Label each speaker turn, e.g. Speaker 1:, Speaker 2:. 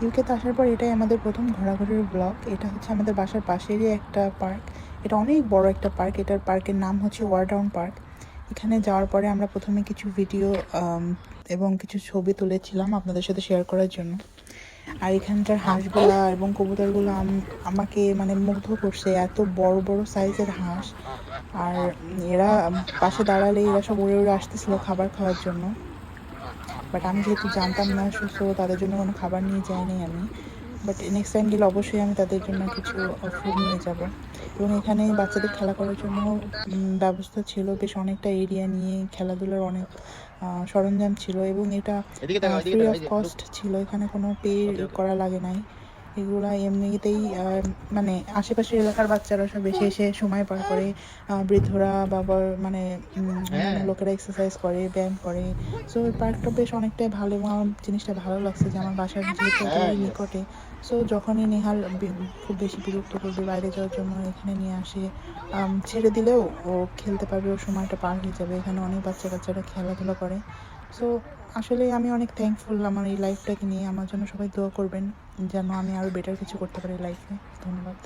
Speaker 1: ইউকেতে আসার পর এটাই আমাদের প্রথম ঘোরাঘুরির ব্লগ এটা হচ্ছে আমাদের বাসার পাশেরই একটা পার্ক এটা অনেক বড় একটা পার্ক এটার পার্কের নাম হচ্ছে ওয়ারডাউন পার্ক এখানে যাওয়ার পরে আমরা প্রথমে কিছু ভিডিও এবং কিছু ছবি তুলেছিলাম আপনাদের সাথে শেয়ার করার জন্য। আর এখানকার হাঁসগুলা এবং কবুতরগুলো আম- আমাকে মানে মুগ্ধ করছে এত বড় বড় সাইজের হাঁস। আর এরা পাশে দাঁড়ালে এরা সব উড়ে উড়ে আসতেছিল খাবার খাওয়ার জন্য। বাট আমি যেহেতু জানতাম না সুস্থ তাদের জন্য কোনো খাবার নিয়ে যাইনি আমি। বাট নেক্সট টাইম গেলে অবশ্যই আমি তাদের জন্য কিছু ফুড নিয়ে যাব। এবং এখানে বাচ্চাদের খেলা করার জন্য ব্যবস্থা ছিল বেশ অনেকটা এরিয়া নিয়ে। খেলাধুলার অনেক সরঞ্জাম ছিল এবং এটা ফ্রি অফ কস্ট ছিল। এখানে কোনো পে করা লাগে নাই। এগুলা এমনিতেই মানে আশেপাশের এলাকার বাচ্চারা সব এসে এসে সময় পার করে বৃদ্ধরা বাবার মানে
Speaker 2: হ্যাঁ।
Speaker 1: লোকেরা এক্সারসাইজ করে ব্যায়াম করে। সো পার্কটা বেশ অনেকটাই ভালো এবং আমার জিনিসটা ভালো লাগছে যে আমার বাসার যেহেতু একেবারে নিকটে। সো যখনই নেহাল খুব বেশি বিরক্ত করবে বাইরে যাওয়ার জন্য এখানে নিয়ে আসে ছেড়ে দিলেও ও খেলতে পারবে ও সময়টা পার হয়ে যাবে। এখানে অনেক বাচ্চা কাচ্চারা খেলাধুলা করে। সো আসলে আমি অনেক থ্যাঙ্কফুল আমার এই লাইফটাকে নিয়ে। আমার জন্য সবাই দোয়া করবেন যেন আমি আরও বেটার কিছু করতে পারি লাইফে ধন্যবাদ।